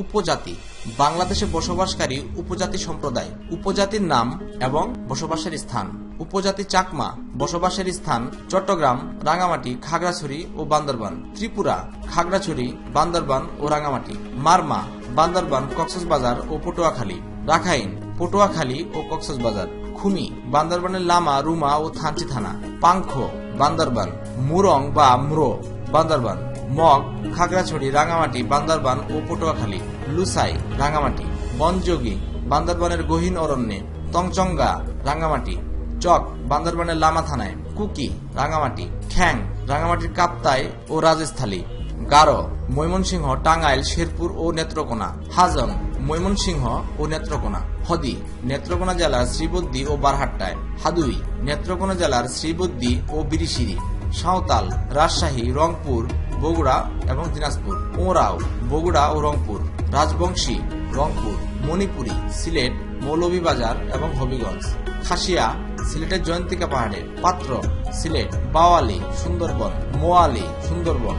উপজাতি। বাংলাদেশে বসবাসকারী উপজাতি সম্প্রদায়। উপজাতির নাম এবং বসবাসের স্থান। উপজাতি চাকমা। বসবাসের স্থান চট্টগ্রাম, রাঙামাটি, খাগড়াছড়ি ও বান্দরবান। ত্রিপুরা, খাগড়াছড়ি, বান্দরবান ও রাঙামাটি। মারমা, বান্দরবান, কক্সবাজার ও পটুয়াখালী। রাখাইন, পটুয়াখালী ও কক্সবাজার। খুমি বান্দরবানের লামা, রুমা ও থানচি থানা। পাংখ, বান্দরবান। মুরং বা ম্রো, বান্দরবান। মগ, খাগড়াছড়ি রাঙামাটি বান্দরবান ও পটুয়াখালী, লুসাই রাঙামাটি বনযোগী বান্দরবানের গহীন অরণ্যে, তংচঙ্গা রাঙামাটি চক, বান্দরবানের লামা থানায়, কুকি রাঙামাটি খ্যাং রাঙামাটির কাপ্তাই ও রাজস্থালী, গারো, ময়মনসিংহ, টাঙ্গাইল, শেরপুর ও নেত্রকোনা, হাজং, ময়মনসিংহ ও নেত্রকোনা, হদি, নেত্রকোনা জেলার শ্রীবদ্দী ও বারহাট্টায়, হাদুই, নেত্রকোনা জেলার শ্রীবদ্দী ও বিরিশিরি, সাঁওতাল, রাজশাহী, রংপুর বগুড়া এবং দিনাজপুর ওরাও বগুড়া ও রংপুর, রাজবংশী, রংপুর, মণিপুরী, সিলেট, মৌলভীবাজার এবং হবিগঞ্জ, খাসিয়া, সিলেটের জয়ন্তিকা পাহাড়ে, পাত্র, সিলেট, বাওয়ালি, সুন্দরবন, মোয়ালি, সুন্দরবন